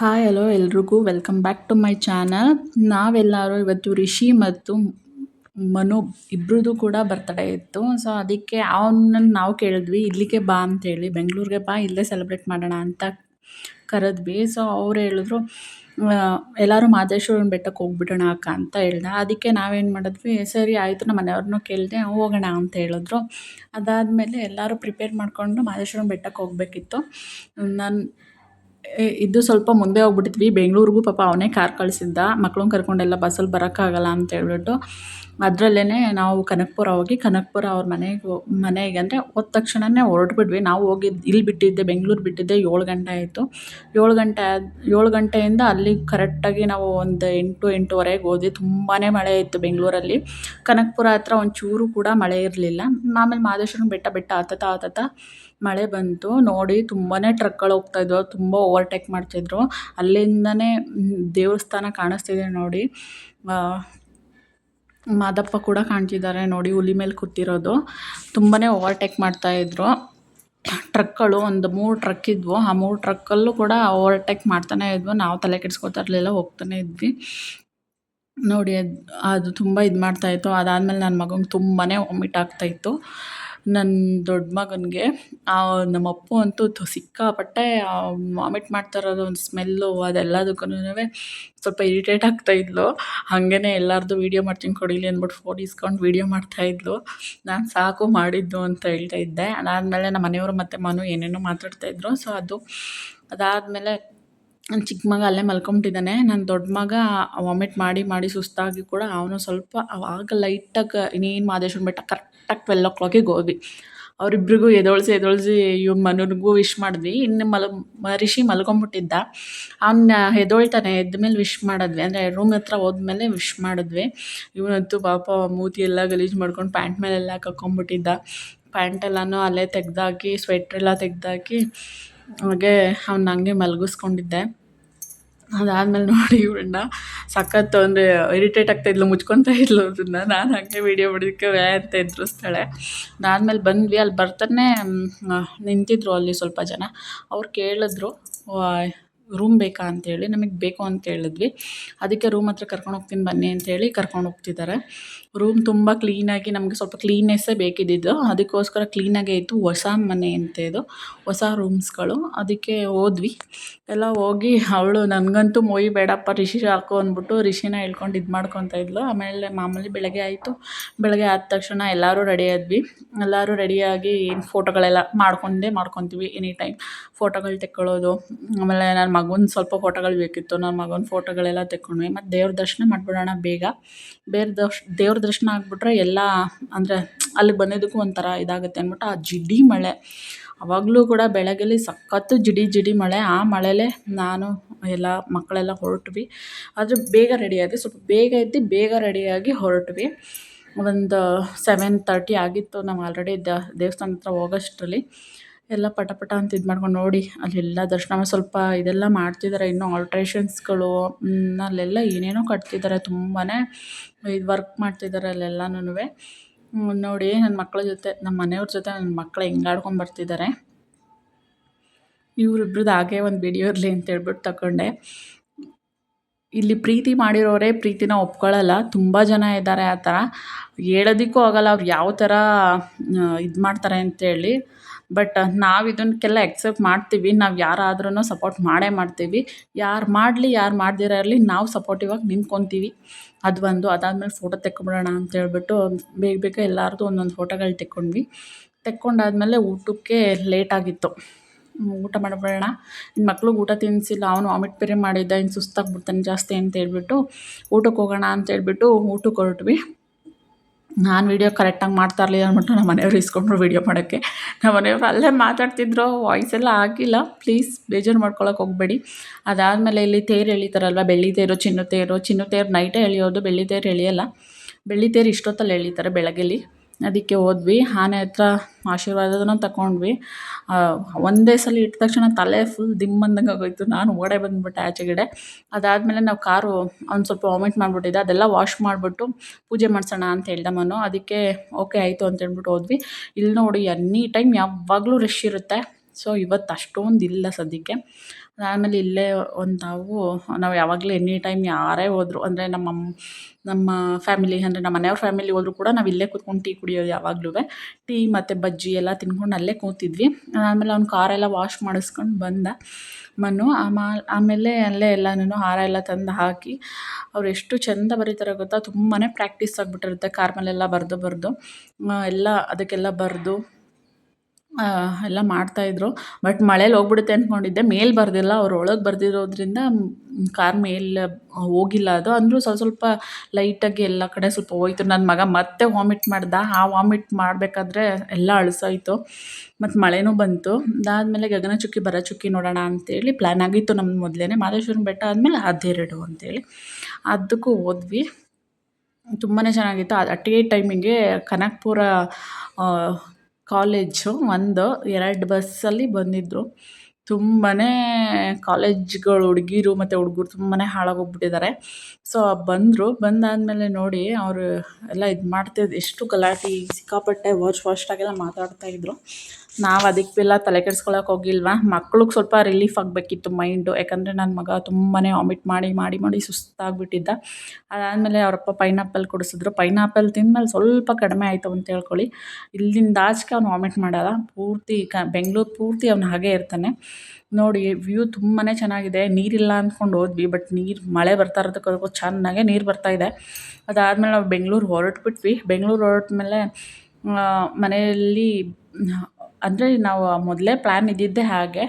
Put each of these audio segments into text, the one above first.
Hi hello ಎಲ್ರಿಗೂ. Welcome back to my channel ನಾವೆಲ್ಲರೂ ಇವತ್ತು ರಿಷಿ ಮತ್ತು ಮನು ಇಬ್ಬರದ್ದು ಕೂಡ ಬರ್ತಡೇ ಇತ್ತು. ಸೊ ಅದಕ್ಕೆ ಅವನನ್ನು ನಾವು ಕೇಳಿದ್ವಿ, ಇಲ್ಲಿಗೆ ಬಾ ಅಂತೇಳಿ. ಬೆಂಗಳೂರಿಗೆ ಬಾ, ಇಲ್ಲೇ ಸೆಲೆಬ್ರೇಟ್ ಮಾಡೋಣ ಅಂತ ಕರೆದ್ವಿ. ಸೊ ಅವ್ರು ಹೇಳಿದ್ರು ಎಲ್ಲರೂ ಮಾದೇಶ್ವರನ ಬೆಟ್ಟಕ್ಕೆ ಹೋಗ್ಬಿಡೋಣ ಅಕ್ಕ ಅಂತ ಹೇಳ್ದ. ಅದಕ್ಕೆ ನಾವೇನು ಮಾಡಿದ್ವಿ, ಸರಿ ಆಯಿತು, ನಮ್ಮ ಮನೆಯವ್ರನ್ನೂ ಕೇಳಿದೆ, ಹೋಗೋಣ ಅಂತ ಹೇಳಿದ್ರು. ಅದಾದಮೇಲೆ ಎಲ್ಲರೂ ಪ್ರಿಪೇರ್ ಮಾಡಿಕೊಂಡು ಮಾದೇಶ್ವರನ ಬೆಟ್ಟಕ್ಕೆ ಹೋಗಬೇಕಿತ್ತು. ನಾನು ಇದು ಸ್ವಲ್ಪ ಮುಂದೆ ಹೋಗ್ಬಿಟ್ಟಿದ್ವಿ. ಬೆಂಗಳೂರಿಗೂ ಪಾಪ ಅವನೇ ಕಾರ್ ಕಳಿಸಿದ್ದ. ಮಕ್ಳನ್ನ ಕರ್ಕೊಂಡೆಲ್ಲ ಬಸ್ಸಲ್ಲಿ ಬರೋಕ್ಕಾಗಲ್ಲ ಅಂತ ಹೇಳ್ಬಿಟ್ಟು ಅದರಲ್ಲೇ ನಾವು ಕನಕಪುರ ಹೋಗಿ ಕನಕಪುರ ಅವ್ರ ಮನೆಗೆ ಮನೆಗೆ ಅಂದರೆ ಹೋದ ತಕ್ಷಣವೇ ಹೊರಟ್ಬಿಟ್ವಿ. ನಾವು ಹೋಗಿದ್ದು ಇಲ್ಲಿ ಬಿಟ್ಟಿದ್ದೆ, ಬೆಂಗ್ಳೂರು ಬಿಟ್ಟಿದ್ದೆ ಏಳು ಗಂಟೆ ಆಯಿತು. ಏಳು ಗಂಟೆ ಆದ, ಏಳು ಗಂಟೆಯಿಂದ ಅಲ್ಲಿ ಕರೆಕ್ಟಾಗಿ ನಾವು ಒಂದು ಎಂಟು, ಎಂಟೂವರೆಗೆ ಹೋದ್ವಿ. ತುಂಬಾ ಮಳೆ ಇತ್ತು ಬೆಂಗಳೂರಲ್ಲಿ. ಕನಕಪುರ ಹತ್ರ ಒಂಚೂರು ಕೂಡ ಮಳೆ ಇರಲಿಲ್ಲ. ಆಮೇಲೆ ಮಹದೇಶ್ವರನ ಬೆಟ್ಟ ಬೆಟ್ಟ ಆತತ ಹತ್ತತಾ ಮಳೆ ಬಂತು, ನೋಡಿ ತುಂಬಾ ಟ್ರಕ್ಗಳು ಹೋಗ್ತಾಯಿದ್ವು ತುಂಬ ಓವರ್ಟೇಕ್ ಮಾಡ್ತಿದ್ರು ಅಲ್ಲಿಂದಲೇ ದೇವಸ್ಥಾನ ಕಾಣಿಸ್ತಿದೆ ನೋಡಿ. ಮಾದಪ್ಪ ಕೂಡ ಕಾಣ್ತಿದ್ದಾರೆ ನೋಡಿ ಹುಲಿ ಮೇಲೆ ಕೂತಿರೋದು. ತುಂಬಾ ಓವರ್ಟೇಕ್ ಮಾಡ್ತಾಯಿದ್ರು ಟ್ರಕ್ಗಳು ಒಂದು ಮೂರು ಟ್ರಕ್ ಇದ್ವು. ಆ ಮೂರು ಟ್ರಕ್ಕಲ್ಲೂ ಕೂಡ ಓವರ್ಟೇಕ್ ಮಾಡ್ತಾನೆ ಇದ್ವು. ನಾವು ತಲೆ ಕೆಡಿಸ್ಕೊತಾ ಹೋಗ್ತಾನೆ ಇದ್ವಿ. ನೋಡಿ, ಅದು ಅದು ತುಂಬ ಇದು ಮಾಡ್ತಾಯಿತ್ತು ಅದಾದಮೇಲೆ ನನ್ನ ಮಗಂಗೆ ತುಂಬಾ ವಾಮಿಟ್ ಆಗ್ತಾಯಿತ್ತು ನನ್ನ ದೊಡ್ಡ ಮಗನಿಗೆ ನಮ್ಮ ಅಪ್ಪು ಅಂತೂ ಸಿಕ್ಕಾಪಟ್ಟೆ ವಾಮಿಟ್ ಮಾಡ್ತಾ ಇರೋದು, ಒಂದು ಸ್ಮೆಲ್ಲು ಅದೆಲ್ಲದಕ್ಕೂನು ಸ್ವಲ್ಪ ಇರಿಟೇಟ್ ಆಗ್ತಾ ಇದ್ಳು ಹಾಗೇನೆ ಎಲ್ಲರದ್ದು ವೀಡಿಯೋ ಮಾಡ್ತೀನಿ ಕೊಡಿಲಿ ಅಂದ್ಬಿಟ್ಟು ಫೋನ್ ಇಸ್ಕೊಂಡು ವೀಡಿಯೋ ಮಾಡ್ತಾಯಿದ್ಲು ನಾನು ಸಾಕು ಮಾಡಿದ್ದು ಅಂತ ಹೇಳ್ತಾ ಇದ್ದೆ. ಅದಾದಮೇಲೆ ನಮ್ಮ ಮನೆಯವರು ಮತ್ತು ಮನು ಏನೇನೋ ಮಾತಾಡ್ತಾ ಮಾತಾಡ್ತಾಯಿದ್ರು ಸೊ ಅದು ಅದಾದಮೇಲೆ ನನ್ನ ಚಿಕ್ಕ ಮಗ ಅಲ್ಲೇ ಮಲ್ಕೊಂಬಿಟ್ಟಿದ್ದಾನೆ. ನನ್ನ ದೊಡ್ಡ ಮಗ ವಾಮಿಟ್ ಮಾಡಿ ಮಾಡಿ ಸುಸ್ತಾಗಿ ಕೂಡ ಅವನು ಸ್ವಲ್ಪ ಆವಾಗ ಲೈಟಾಗಿ ಇನ್ನೇನು ಮಹದೇಶ್ವರನ ಬೆಟ್ಟ ಕರೆಕ್ಟಾಗಿ ಟ್ವೆಲ್ ಓ ಕ್ಲಾಕಿಗೆ ಹೋದ್ವಿ. ಅವರಿಬ್ರಿಗೂ ಎದೊಳಿಸಿ ಎದೊಳಿಸಿ ಇವ್ರ ಮನೂರಿಗೂ ವಿಶ್ ಮಾಡಿದ್ವಿ. ಇನ್ನು ಮಲ ರಿಷಿ ಮಲ್ಕೊಂಬಿಟ್ಟಿದ್ದ. ಅವನ್ನ ಎದೊಳ್ತಾನೆ, ಎದ್ದ ಮೇಲೆ ವಿಶ್ ಮಾಡಿದ್ವಿ. ಅಂದರೆ ರೂಮ್ ಹತ್ರ ಹೋದ್ಮೇಲೆ ವಿಶ್ ಮಾಡಿದ್ವಿ. ಇವನಂತೂ ಪಾಪ ಮೂತಿ ಎಲ್ಲ ಗಲೀಜು ಮಾಡ್ಕೊಂಡು ಪ್ಯಾಂಟ್ ಮೇಲೆಲ್ಲ ಕಕ್ಕೊಂಬಿಟ್ಟಿದ್ದ ಪ್ಯಾಂಟ್ ಎಲ್ಲನೂ ಅಲ್ಲೇ ತೆಗ್ದಾಕಿ ಸ್ವೆಟ್ರೆಲ್ಲ ತೆಗ್ದಾಕಿ ಹಾಗೆ ಅವ್ನು ಹಂಗೆ ಮಲಗಿಸ್ಕೊಂಡಿದ್ದೆ. ಅದಾದಮೇಲೆ ನೋಡಿ ಇವಳನ್ನ ಸಖತ್ತು ಅಂದರೆ ಇರಿಟೇಟ್ ಆಗ್ತಾಯಿದ್ಲು ಮುಚ್ಕೊತಾ ಇದ್ಲು ಅದನ್ನ ನಾನು ಹಾಗೆ ವೀಡಿಯೋ ಮಾಡಿದಕ್ಕೆ ವ್ಯಾ ಅಂತ ಎದುರಿಸ್ತಾಳೆ. ಅದಾದಮೇಲೆ ಬಂದ್ವಿ, ಅಲ್ಲಿ ಬರ್ತಾನೆ ನಿಂತಿದ್ದರು ಅಲ್ಲಿ ಸ್ವಲ್ಪ ಜನ. ಅವ್ರು ಕೇಳಿದ್ರು ರೂಮ್ ಬೇಕಾ? ಅಂತೇಳಿ ನಮಗೆ ಬೇಕು ಅಂತ ಹೇಳಿದ್ವಿ. ಅದಕ್ಕೆ ರೂಮ್ ಹತ್ರ ಕರ್ಕೊಂಡು ಹೋಗ್ತೀನಿ ಬನ್ನಿ ಅಂತೇಳಿ ಕರ್ಕೊಂಡು ಹೋಗ್ತಿದ್ದಾರೆ. ರೂಮ್ ತುಂಬ ಕ್ಲೀನಾಗಿ ನಮಗೆ ಸ್ವಲ್ಪ ಕ್ಲೀನ್ನೆಸ್ಸೇ ಬೇಕಿದ್ದಿದ್ದು. ಅದಕ್ಕೋಸ್ಕರ ಕ್ಲೀನಾಗೇ ಇತ್ತು ಹೊಸ ಮನೆ ಅಂತ ಇದು, ಹೊಸ ರೂಮ್ಸ್ಗಳು ಅದಕ್ಕೆ ಹೋದ್ವಿ. ಎಲ್ಲ ಹೋಗಿ ಅವಳು ನನಗಂತೂ ಮೊಯ್ ಬೇಡಪ್ಪ, ರಿಷಿ ಹಾಕು ಅಂದ್ಬಿಟ್ಟು ರಿಷಿನ ಹೇಳ್ಕೊಂಡು ಇದು ಮಾಡ್ಕೊತ ಇದ್ಲು. ಆಮೇಲೆ ಮಾಮೂಲಿ ಬೆಳಗ್ಗೆ ಆಯಿತು. ಬೆಳಗ್ಗೆ ಆದ ತಕ್ಷಣ ಎಲ್ಲರೂ ರೆಡಿ ಆದ್ವಿ. ಎಲ್ಲರೂ ರೆಡಿಯಾಗಿ ಏನು ಫೋಟೋಗಳೆಲ್ಲ ಮಾಡ್ಕೊಂಡೇ ಮಾಡ್ಕೊತೀವಿ ಎನಿ ಟೈಮ್ ಫೋಟೋಗಳು ತೆಕ್ಕೊಳ್ಳೋದು. ಆಮೇಲೆ ನನ್ನ ಮಗನ ಸ್ವಲ್ಪ ಫೋಟೋಗಳು ಬೇಕಿತ್ತು. ನನ್ನ ಮಗನ ಫೋಟೋಗಳೆಲ್ಲ ತೆಕ್ಕೊಂಡ್ವಿ. ಮತ್ತು ದೇವ್ರ ದರ್ಶನ ಮಾಡಿಬಿಡೋಣ ಬೇಗ. ಬೇರೆ ದರ್ಶ್, ದೇವ್ರ ದರ್ಶನ ಆಗಿಬಿಟ್ರೆ ಎಲ್ಲ ಅಂದರೆ ಅಲ್ಲಿಗೆ ಬಂದಿದ್ದಕ್ಕೂ ಒಂಥರ ಇದಾಗುತ್ತೆ ಅಂದ್ಬಿಟ್ಟು ಆ ಜಿಡಿ ಮಳೆ. ಅವಾಗಲೂ ಕೂಡ ಬೆಳಗ್ಗೆಲಿ ಸಖತ್ತು ಜಿಡಿ ಜಿಡಿ ಮಳೆ. ಆ ಮಳೆಲೇ ನಾನು ಎಲ್ಲ ಮಕ್ಕಳೆಲ್ಲ ಹೊರಟ್ವಿ. ಆದರೆ ಬೇಗ ರೆಡಿ ಆದ್ವಿ. ಸ್ವಲ್ಪ ಬೇಗ ಎದ್ದು ಬೇಗ ರೆಡಿಯಾಗಿ ಹೊರಟ್ವಿ. ಒಂದು ಸೆವೆನ್ ತರ್ಟಿ ಆಗಿತ್ತು. ನಾವು ಆಲ್ರೆಡಿ ದೇವಸ್ಥಾನ ಹತ್ರ ಹೋಗೋಷ್ಟರಲ್ಲಿ ಎಲ್ಲ ಪಟ ಪಟ ಅಂತ ಇದು ಮಾಡ್ಕೊಂಡು ನೋಡಿ, ಅಲ್ಲೆಲ್ಲ ದರ್ಶನ ಸ್ವಲ್ಪ ಇದೆಲ್ಲ ಮಾಡ್ತಿದ್ದಾರೆ ಇನ್ನೂ ಆಲ್ಟ್ರೇಷನ್ಸ್ಗಳು ಅಲ್ಲೆಲ್ಲ ಏನೇನೋ ಕಟ್ತಿದ್ದಾರೆ ತುಂಬಾ ಇದು ವರ್ಕ್ ಮಾಡ್ತಿದ್ದಾರೆ ಅಲ್ಲೆಲ್ಲನೂ ನೋಡಿ ನನ್ನ ಮಕ್ಕಳ ಜೊತೆ ನಮ್ಮ ಮನೆಯವ್ರ ಜೊತೆ ನನ್ನ ಮಕ್ಕಳು ಹೆಂಗಾಡ್ಕೊಂಡು ಬರ್ತಿದ್ದಾರೆ ಇವರಿಬ್ರದ್ದು ಹಾಗೆ ಒಂದು ವಿಡಿಯೋ ಇರಲಿ ಅಂತ ಹೇಳ್ಬಿಟ್ಟು ತಗೊಂಡೆ ಇಲ್ಲಿ ಪ್ರೀತಿ ಮಾಡಿರೋರೇ ಪ್ರೀತಿನ ಒಪ್ಕೊಳ್ಳಲ್ಲ ತುಂಬ ಜನ ಇದ್ದಾರೆ ಆ ಥರ ಹೇಳೋದಿಕ್ಕೂ ಆಗಲ್ಲ, ಅವ್ರು ಯಾವ ಥರ ಇದು ಮಾಡ್ತಾರೆ ಅಂತೇಳಿ ಬಟ್ ನಾವು ಇದನ್ನಕ್ಕೆಲ್ಲ ಎಕ್ಸೆಪ್ಟ್ ಮಾಡ್ತೀವಿ. ನಾವು ಯಾರಾದ್ರೂ ಸಪೋರ್ಟ್ ಮಾಡೇ ಮಾಡ್ತೀವಿ. ಯಾರು ಮಾಡಲಿ, ಯಾರು ಮಾಡ್ದಿರ ಇರಲಿ, ನಾವು ಸಪೋರ್ಟಿವಾಗಿ ನಿಂತ್ಕೊತೀವಿ. ಅದು ಒಂದು, ಅದಾದಮೇಲೆ ಫೋಟೋ ತೆಕ್ಕೊಬಿಡೋಣ ಅಂತ ಹೇಳ್ಬಿಟ್ಟು, ಬೇಗ ಬೇಗ ಎಲ್ಲರದ್ದು ಒಂದೊಂದು ಫೋಟೋಗಳು ತೆಕ್ಕೊಂಡ್ವಿ. ತೆಕ್ಕೊಂಡಾದಮೇಲೆ ಊಟಕ್ಕೆ ಲೇಟಾಗಿತ್ತು ಊಟ ಮಾಡಿಬಿಡೋಣ. ಇನ್ನು ಮಕ್ಳಿಗೆ ಊಟ ತಿನ್ನಿಸಿಲ್ಲ ಅವನು ವಾಮಿಟ್ ಬೇರೆ ಮಾಡಿದ್ದ ಇನ್ನು ಸುಸ್ತಾಗ್ಬಿಡ್ತಾನೆ ಜಾಸ್ತಿ ಅಂತ ಹೇಳ್ಬಿಟ್ಟು ಊಟಕ್ಕೆ ಹೋಗೋಣ ಅಂತ ಹೇಳ್ಬಿಟ್ಟು ಊಟಕ್ಕೆ ಹೊರಟ್ವಿ. ನಾನು ವೀಡಿಯೋ ಕರೆಕ್ಟಾಗಿ ಮಾಡ್ತಾ ಇರಲಿಲ್ಲ ಅಂದ್ಬಿಟ್ಟು ನಮ್ಮ ಮನೆಯವ್ರು ಇಸ್ಕೊಂಡ್ರು ವೀಡಿಯೋ ಮಾಡೋಕ್ಕೆ. ನಮ್ಮ ಮನೆಯವರು ಅಲ್ಲೇ ಮಾತಾಡ್ತಿದ್ರು ವಾಯ್ಸ್ ಎಲ್ಲ ಆಗಿಲ್ಲ. ಪ್ಲೀಸ್ ಬೇಜಾರು ಮಾಡ್ಕೊಳಕ್ಕೆ ಹೋಗಬೇಡಿ. ಅದಾದಮೇಲೆ ಇಲ್ಲಿ ತೇರು ಎಳಿತಾರಲ್ವ, ಬೆಳ್ಳಿ ತೇರು, ಚಿನ್ನ ತೇರು. ಚಿನ್ನ ತೇರು ನೈಟೇ ಎಳಿಯೋದು, ಬೆಳ್ಳಿ ತೇರು ಎಳಿಯೋಲ್ಲ. ಬೆಳ್ಳಿ ತೇರು ಇಷ್ಟೊತ್ತಲ್ಲಿ ಎಳಿತಾರೆ ಬೆಳಗ್ಗೆಲಿ ಅದಕ್ಕೆ ಹೋದ್ವಿ. ಆನೆ ಹತ್ರ ಆಶೀರ್ವಾದನೂ ತಗೊಂಡ್ವಿ ಒಂದೇ ಸಲ ಇಟ್ಟ ತಕ್ಷಣ ತಲೆ ಫುಲ್ ದಿಮ್ ಅಂದಂಗೆ ಆಗೋಯ್ತು. ನಾನು ಓಡೇ ಬಂದುಬಿಟ್ಟೆ ಆಚೆಗಡೆ ಅದಾದಮೇಲೆ ನಾವು ಕಾರು ಅವ್ನು ಸ್ವಲ್ಪ ವಾಮಿಟ್ ಮಾಡಿಬಿಟ್ಟಿದ್ದ. ಅದೆಲ್ಲ ವಾಶ್ ಮಾಡಿಬಿಟ್ಟು ಪೂಜೆ ಮಾಡಿಸೋಣ ಅಂತ ಹೇಳ್ದೆ ಮನು. ಅದಕ್ಕೆ ಓಕೆ ಆಯಿತು ಅಂತ ಹೇಳ್ಬಿಟ್ಟು ಹೋದ್ವಿ. ಇಲ್ಲಿ ನೋಡಿ, ಎನಿ ಟೈಮ್ ಯಾವಾಗಲೂ ರಶ್ ಇರುತ್ತೆ. ಸೊ ಇವತ್ತು ಅಷ್ಟೊಂದು ಇಲ್ಲ ಸದ್ಯಕ್ಕೆ. ಆಮೇಲೆ ಇಲ್ಲೇ ಒಂದು ನಾವು ನಾವು ಯಾವಾಗಲೂ ಎನಿ ಟೈಮ್ ಯಾರೇ ಹೋದ್ರು, ಅಂದರೆ ನಮ್ಮ ನಮ್ಮ ಫ್ಯಾಮಿಲಿ, ಅಂದರೆ ನಮ್ಮ ಮನೆಯವ್ರ ಫ್ಯಾಮಿಲಿ ಹೋದ್ರು ಕೂಡ ನಾವು ಇಲ್ಲೇ ಕೂತ್ಕೊಂಡು ಟೀ ಕುಡಿಯೋದು ಯಾವಾಗ್ಲೂ. ಟೀ ಮತ್ತು ಬಜ್ಜಿ ಎಲ್ಲ ತಿನ್ಕೊಂಡು ಅಲ್ಲೇ ಕೂತಿದ್ವಿ. ಆಮೇಲೆ ಅವ್ನು ಕಾರೆಲ್ಲ ವಾಶ್ ಮಾಡಿಸ್ಕೊಂಡು ಬಂದ ಮನು. ಆಮಾ, ಆಮೇಲೆ ಅಲ್ಲೇ ಎಲ್ಲನೂ ಹಾರ ಎಲ್ಲ ತಂದು ಹಾಕಿ, ಅವ್ರು ಎಷ್ಟು ಚೆಂದ ಬರೀತಾರೆ ಗೊತ್ತಾ? ತುಂಬಾ ಪ್ರಾಕ್ಟೀಸ್ ಆಗಿಬಿಟ್ಟಿರುತ್ತೆ ಕಾರ್ ಮೇಲೆಲ್ಲ ಬರೆದು ಬರೆದು. ಎಲ್ಲ ಅದಕ್ಕೆಲ್ಲ ಬರೆದು ಎಲ್ಲ ಮಾಡ್ತಾಯಿದ್ರು ಬಟ್ ಮಳೇಲಿ ಹೋಗ್ಬಿಡುತ್ತೆ ಅಂದ್ಕೊಂಡಿದ್ದೆ ಮೇಲೆ ಬರ್ದಿಲ್ಲ. ಅವ್ರು ಒಳಗೆ ಬರ್ದಿರೋದ್ರಿಂದ ಕಾರ್ ಮೇಲೆ ಹೋಗಿಲ್ಲ ಅದು. ಅಂದರೂ ಸ್ವಲ್ಪ ಸ್ವಲ್ಪ ಲೈಟಾಗಿ ಎಲ್ಲ ಕಡೆ ಸ್ವಲ್ಪ ಹೋಯ್ತು. ನನ್ನ ಮಗ ಮತ್ತೆ ವಾಮಿಟ್ ಮಾಡ್ದ. ಆ ವಾಮಿಟ್ ಮಾಡಬೇಕಾದ್ರೆ ಎಲ್ಲ ಅಳಸೋಯ್ತು. ಮತ್ತು ಮಳೆನೂ ಬಂತು. ಅದಾದಮೇಲೆ ಗಗನಚುಕ್ಕಿ ಭರಚುಕ್ಕಿ ನೋಡೋಣ ಅಂತೇಳಿ ಪ್ಲ್ಯಾನ್ ಆಗಿತ್ತು ನಮ್ಮ ಮೊದಲೇ ಮಾದೇಶ್ವರನ ಬೆಟ್ಟ ಆದಮೇಲೆ ಅದೆರಡು ಅಂತೇಳಿ. ಅದಕ್ಕೂ ಹೋದ್ವಿ. ತುಂಬಾ ಚೆನ್ನಾಗಿತ್ತು. ಅಟ್ ಎ ಟೈಮಿಗೆ ಕನಕಪುರ ಕಾಲೇಜು ಒಂದು, ಎರಡು ಬಸ್ಸಲ್ಲಿ ಬಂದಿದ್ದರು ತುಂಬಾ ಕಾಲೇಜ್ಗಳು ಹುಡ್ಗೀರು ಮತ್ತು ಹುಡುಗರು ತುಂಬಾ ಹಾಳಾಗೋಗ್ಬಿಟ್ಟಿದ್ದಾರೆ ಸೊ ಬಂದರು, ಬಂದಾದಮೇಲೆ ನೋಡಿ ಅವರು ಎಲ್ಲ ಇದು ಮಾಡ್ತಿದ್ದು ಎಷ್ಟು ಗಲಾಟೆ, ಸಿಕ್ಕಾಪಟ್ಟೆ ವಾಚ್ ಮಾತಾಡ್ತಾ ಮಾತಾಡ್ತಾಯಿದ್ರು ನಾವು ಅದಕ್ಕೆಲ್ಲ ತಲೆ ಕೆಡ್ಸ್ಕೊಳಕ್ಕೆ ಹೋಗಿಲ್ವಾ? ಮಕ್ಳಿಗೆ ಸ್ವಲ್ಪ ರಿಲೀಫ್ ಆಗಬೇಕಿತ್ತು ಮೈಂಡು ಯಾಕಂದರೆ ನನ್ನ ಮಗ ತುಂಬಾ ವಾಮಿಟ್ ಮಾಡಿ ಮಾಡಿ ಮಾಡಿ ಸುಸ್ತಾಗಿಬಿಟ್ಟಿದ್ದ. ಅದಾದಮೇಲೆ ಅವರಪ್ಪ ಪೈನಾಪಲ್ ಕೊಡಿಸಿದ್ರು. ಪೈನಾಪಲ್ ತಿಂದಮೇಲೆ ಸ್ವಲ್ಪ ಕಡಿಮೆ ಆಯಿತು ಅಂತ ಹೇಳ್ಕೊಳ್ಳಿ. ಇಲ್ಲಿಂದ ಆಚೆಗೆ ಅವ್ನು ವಾಮಿಟ್ ಮಾಡಲ್ಲ. ಪೂರ್ತಿ ಕ, ಬೆಂಗ್ಳೂರು ಪೂರ್ತಿ ಅವ್ನು ಹಾಗೇ ಇರ್ತಾನೆ. ನೋಡಿ ವ್ಯೂ ತುಂಬಾ ಚೆನ್ನಾಗಿದೆ. ನೀರಿಲ್ಲ ಅಂದ್ಕೊಂಡು ಹೋದ್ವಿ ಬಟ್ ನೀರು, ಮಳೆ ಬರ್ತಾ ಇರೋದಕ್ಕೂ ಚೆನ್ನಾಗೆ ನೀರು ಬರ್ತಾಯಿದೆ ಅದಾದಮೇಲೆ ನಾವು ಬೆಂಗ್ಳೂರು ಹೊರಟ್ಬಿಟ್ವಿ. ಬೆಂಗ್ಳೂರು ಹೊರಟ್ಮೇಲೆ ಮನೆಯಲ್ಲಿ ಅಂದರೆ ನಾವು ಮೊದಲೇ ಪ್ಲ್ಯಾನ್ ಇದ್ದಿದ್ದೇ ಹಾಗೆ.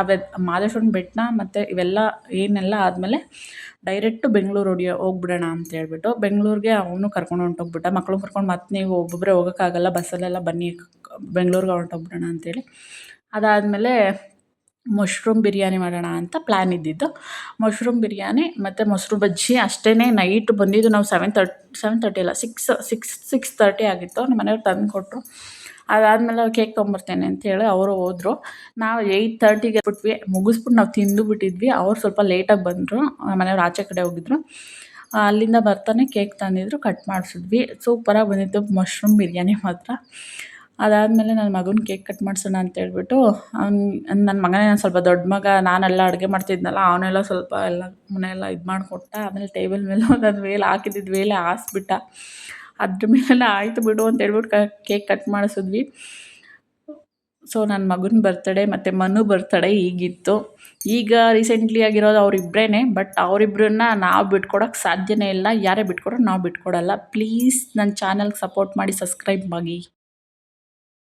ಅವೆ ಮಾದೇಶ್ವರನ ಬೆಟ್ಟ ಮತ್ತು ಇವೆಲ್ಲ ಏನೆಲ್ಲ ಆದಮೇಲೆ ಡೈರೆಕ್ಟು ಬೆಂಗ್ಳೂರು ಹೊಡಿಯ ಹೋಗ್ಬಿಡೋಣ ಅಂತ ಹೇಳ್ಬಿಟ್ಟು ಬೆಂಗಳೂರಿಗೆ ಅವನು ಕರ್ಕೊಂಡು ಹೊಂಟೋಗ್ಬಿಟ್ಟ. ಮಕ್ಕಳು ಕರ್ಕೊಂಡು ಮತ್ತೆ ನೀವು ಒಬ್ಬೊಬ್ಬರೇ ಹೋಗೋಕ್ಕಾಗಲ್ಲ ಬಸ್ಸಲ್ಲೆಲ್ಲ ಬನ್ನಿ, ಬೆಂಗ್ಳೂರಿಗೆ ಹೊರ್ಟೋಗ್ಬಿಡೋಣ ಅಂತೇಳಿ ಅದಾದಮೇಲೆ ಮಶ್ರೂಮ್ ಬಿರಿಯಾನಿ ಮಾಡೋಣ ಅಂತ ಪ್ಲ್ಯಾನ್ ಇದ್ದಿದ್ದು. ಮಶ್ರೂಮ್ ಬಿರಿಯಾನಿ ಮತ್ತು ಮೊಸರು ಬಜ್ಜಿ ಅಷ್ಟೇ ನೈಟ್ ಬಂದಿದ್ದು ನಾವು ಸೆವೆನ್ ತರ್ಟ್ ಸೆವೆನ್ ತರ್ಟಿ ಅಲ್ಲ ಸಿಕ್ಸ್ ಸಿಕ್ಸ್ ಸಿಕ್ಸ್ ತರ್ಟಿ ಆಗಿತ್ತು. ನಮ್ಮ ಮನೆಯವ್ರು ತಂದು ಕೊಟ್ಟರು ಅದಾದಮೇಲೆ ಕೇಕ್ ತೊಗೊಂಬರ್ತೇನೆ ಅಂತೇಳಿ ಅವರು ಹೋದ್ರು. ನಾವು ಏಯ್ಟ್ ತರ್ಟಿಗೆ ಬಿಟ್ವಿ. ಮುಗಿಸ್ಬಿಟ್ಟು ನಾವು ತಿಂದು ಬಿಟ್ಟಿದ್ವಿ. ಅವ್ರು ಸ್ವಲ್ಪ ಲೇಟಾಗಿ ಬಂದರು. ಮನೆಯವ್ರು ಆಚೆ ಕಡೆ ಹೋಗಿದ್ರು. ಅಲ್ಲಿಂದ ಬರ್ತಾನೆ ಕೇಕ್ ತಂದಿದ್ರು ಕಟ್ ಮಾಡಿಸಿದ್ವಿ. ಸೂಪರಾಗಿ ಬಂದಿತ್ತು. ಮಶ್ರೂಮ್ ಬಿರಿಯಾನಿ ಮಾತ್ರ. ಅದಾದಮೇಲೆ ನನ್ನ ಮಗನ ಕೇಕ್ ಕಟ್ ಮಾಡಿಸೋಣ ಅಂತೇಳ್ಬಿಟ್ಟು ಅವ್ನು ನನ್ನ ಮಗನೇ ನಾನು ಸ್ವಲ್ಪ ದೊಡ್ಡ ಮಗ, ನಾನೆಲ್ಲ ಅಡುಗೆ ಮಾಡ್ತಿದ್ನಲ್ಲ, ಅವನೆಲ್ಲ ಸ್ವಲ್ಪ ಎಲ್ಲ, ಮನೆಯೆಲ್ಲ ಇದು ಮಾಡಿಕೊಟ್ಟ, ಆಮೇಲೆ ಟೇಬಲ್ ಮೇಲೆ ಒಂದೊಂದು ವೇಲೆ ಹಾಕಿದ್ದಿದ್ದು ವೇಲೆ ಹಾಸ್ಬಿಟ್ಟ. ಅದ್ರ ಮೇಲೆಲ್ಲ ಆಯಿತು ಬಿಡು ಅಂತ ಹೇಳ್ಬಿಟ್ಟು ಕೇಕ್ ಕಟ್ ಮಾಡಿಸಿದ್ವಿ. ಸೊ ನನ್ನ ಮಗನ ಬರ್ತಡೇ ಮತ್ತು ಮನು ಬರ್ತಡೇ ಈಗಿತ್ತು. ಈಗ ರೀಸೆಂಟ್ಲಿ ಆಗಿರೋದು ಅವರಿಬ್ಬರೇ ಬಟ್ ಅವರಿಬ್ಬರನ್ನ ನಾವು ಬಿಟ್ಕೊಡೋಕ್ಕೆ ಸಾಧ್ಯನೇ ಇಲ್ಲ. ಯಾರೇ ಬಿಟ್ಕೊಡೋ ನಾವು ಬಿಟ್ಕೊಡಲ್ಲ. ಪ್ಲೀಸ್ ನನ್ನ ಚಾನಲ್ಗೆ ಸಪೋರ್ಟ್ ಮಾಡಿ ಸಬ್ಸ್ಕ್ರೈಬ್ ಆಗಿ